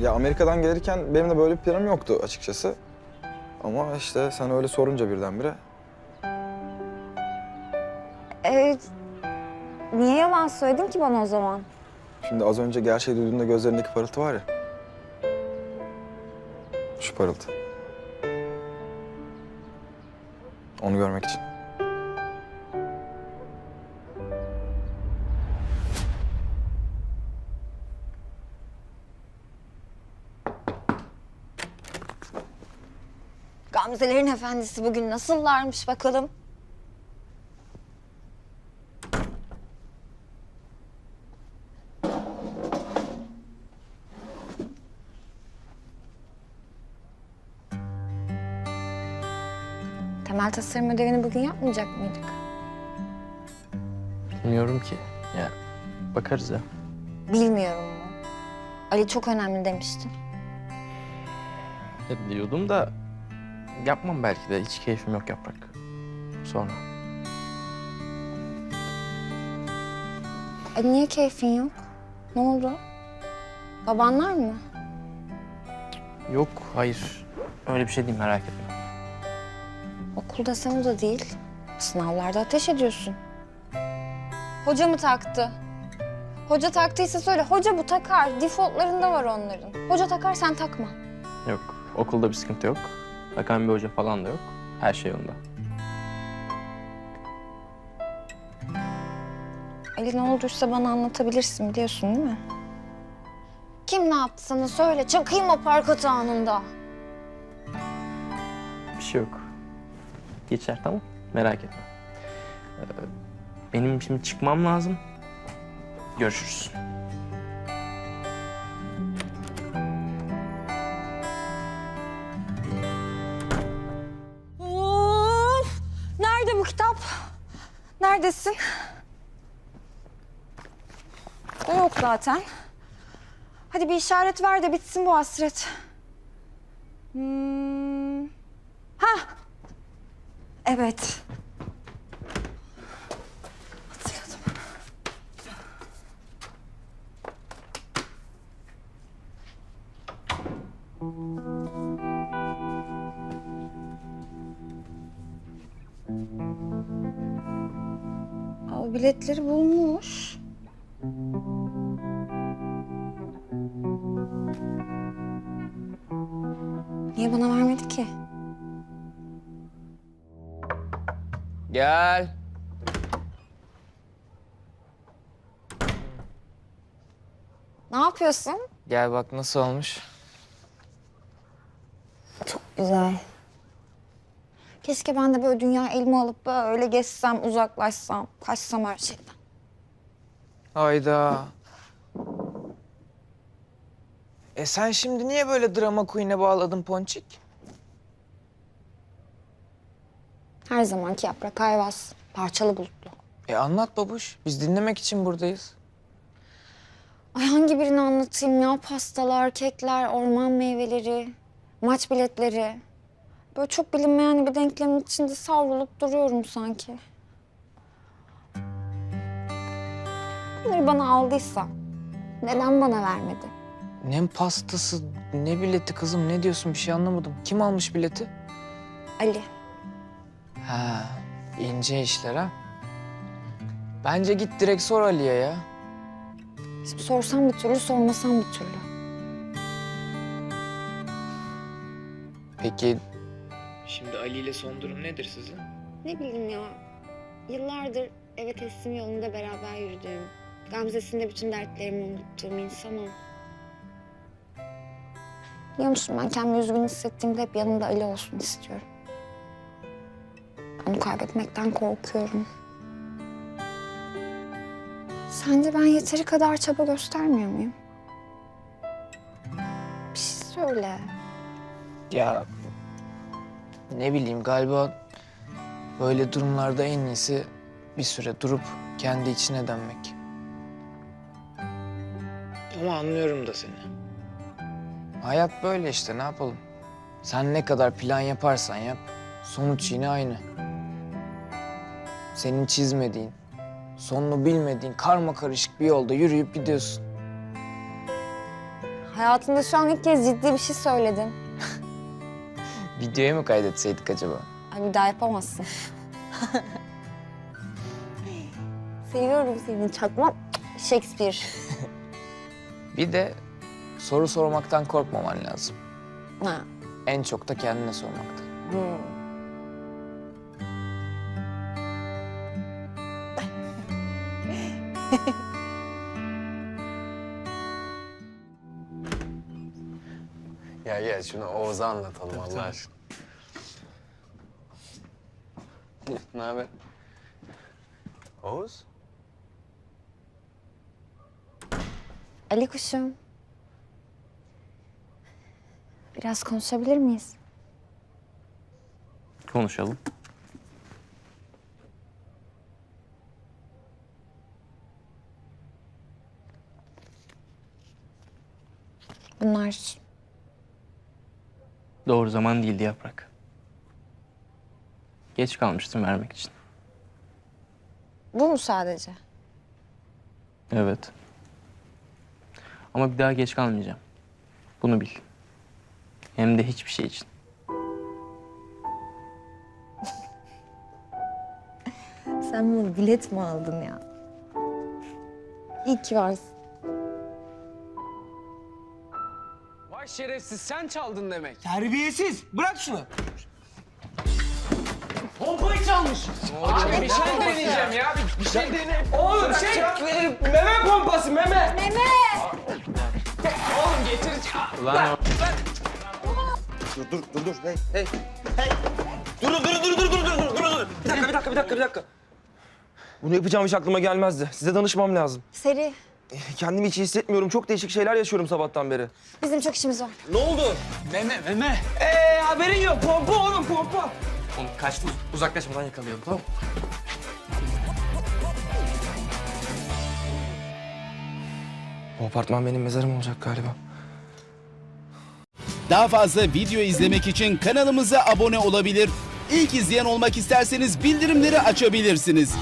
Ya Amerika'dan gelirken benim de böyle bir planım yoktu açıkçası. Ama işte sen öyle sorunca birdenbire Ee, niye yalan söyledin ki bana o zaman? Şimdi az önce gerçeği duyduğunda gözlerindeki parıltı var ya. Şu parıltı. Onu görmek için. Gamzelerin efendisi bugün nasıllarmış bakalım? Temel tasarım ödevini bugün yapmayacak mıydık? Bilmiyorum ki. Ya bakarız ya. Bilmiyorum mu? Ali çok önemli demişti. Ya diyordum da yapmam belki de. Hiç keyfim yok yaprak. Sonra. Ali niye keyfin yok? Ne oldu? Babanlar mı? Yok hayır. Öyle bir şey değil merak etme. Okulda sen o da değil. Sınavlarda ateş ediyorsun. Hoca mı taktı? Hoca taktıysa söyle. Hoca bu takar. Defaultlarında var onların. Hoca takar sen takma. Yok. Okulda bir sıkıntı yok. Bakan bir hoca falan da yok. Her şey yolunda. Ali ne olduysa bana anlatabilirsin biliyorsun değil mi? Kim ne yaptı sana söyle. Çakayım o park anında. Bir şey yok. Geçer tamam. Merak etme. Ee, benim şimdi çıkmam lazım. Görüşürüz. Neredesin? O yok zaten. Hadi bir işaret ver de bitsin bu hasret. Hmm. Ha. Evet. Hatırladım. Aa, biletleri bulmuş. Niye bana vermedi ki? Gel. Ne yapıyorsun? Gel bak nasıl olmuş. Çok güzel. Keşke ben de böyle dünya elime alıp böyle gezsem, uzaklaşsam, kaçsam her şeyden. Hayda. E sen şimdi niye böyle drama queen'e bağladın Ponçik? Her zamanki yaprak ayvaz, parçalı bulutlu. E anlat babuş. Biz dinlemek için buradayız. Ay hangi birini anlatayım ya? Pastalar, kekler, orman meyveleri, maç biletleri. Böyle çok bilinmeyen bir denklemin içinde savrulup duruyorum sanki. Bunları bana aldıysa neden bana vermedi? Ne pastası, ne bileti kızım ne diyorsun bir şey anlamadım. Kim almış bileti? Ali. Ha, ince işler ha. Bence git direkt sor Ali'ye ya. Şimdi sorsam bir türlü, sormasam bir türlü. Peki... Ali ile son durum nedir sizin? Ne bileyim ya. Yıllardır eve teslim yolunda beraber yürüdüğüm, Gamze'sinde bütün dertlerimi unuttuğum insan o. Biliyor musun ben kendimi üzgün hissettiğimde hep yanımda Ali olsun istiyorum. Onu kaybetmekten korkuyorum. Sence ben yeteri kadar çaba göstermiyor muyum? Bir şey söyle. Ya ne bileyim galiba böyle durumlarda en iyisi bir süre durup kendi içine dönmek. Ama anlıyorum da seni. Hayat böyle işte ne yapalım. Sen ne kadar plan yaparsan yap sonuç yine aynı. Senin çizmediğin, sonunu bilmediğin karma karışık bir yolda yürüyüp gidiyorsun. Hayatında şu an ilk kez ciddi bir şey söyledin. Videoya mı kaydetseydik acaba? Ay bir daha yapamazsın. Seviyorum seni çakma Shakespeare. Bir de soru sormaktan korkmaman lazım. Ha. En çok da kendine sormaktan. hmm. Ya gel şunu Oğuz'a anlatalım Allah aşkına. ne haber? Oğuz? Ali kuşum. Biraz konuşabilir miyiz? Konuşalım. Bunlar Doğru zaman değildi yaprak. Geç kalmıştım vermek için. bu mu sadece? Evet. Ama bir daha geç kalmayacağım. Bunu bil. Hem de hiçbir şey için. Sen bunu bilet mi aldın ya? İyi ki varsın. Vay şerefsiz sen çaldın demek. Terbiyesiz. Bırak şunu. Pompayı çalmış. Abi bir şey, şey deneyeceğim ya. Bir, bir şey dene. Oğlum şey meme pompası meme. Meme. Oğlum getir. Lan. Lan. Dur dur dur dur. Hey hey. Hey. Durun durun durun durun durun durun durun. Bir dakika bir dakika bir dakika bir dakika. Bunu yapacağım hiç aklıma gelmezdi. Size danışmam lazım. Seri. Kendimi hiç iyi hissetmiyorum. Çok değişik şeyler yaşıyorum sabahtan beri. bizim çok işimiz var. Ne oldu? Meme meme. Ee haberin yok. Pompa oğlum pompa. Oğlum kaçtı uz- uzaklaşmadan yakalayalım tamam mı? Bu apartman benim mezarım olacak galiba. Daha fazla video izlemek için kanalımıza abone olabilir. İlk izleyen olmak isterseniz bildirimleri açabilirsiniz.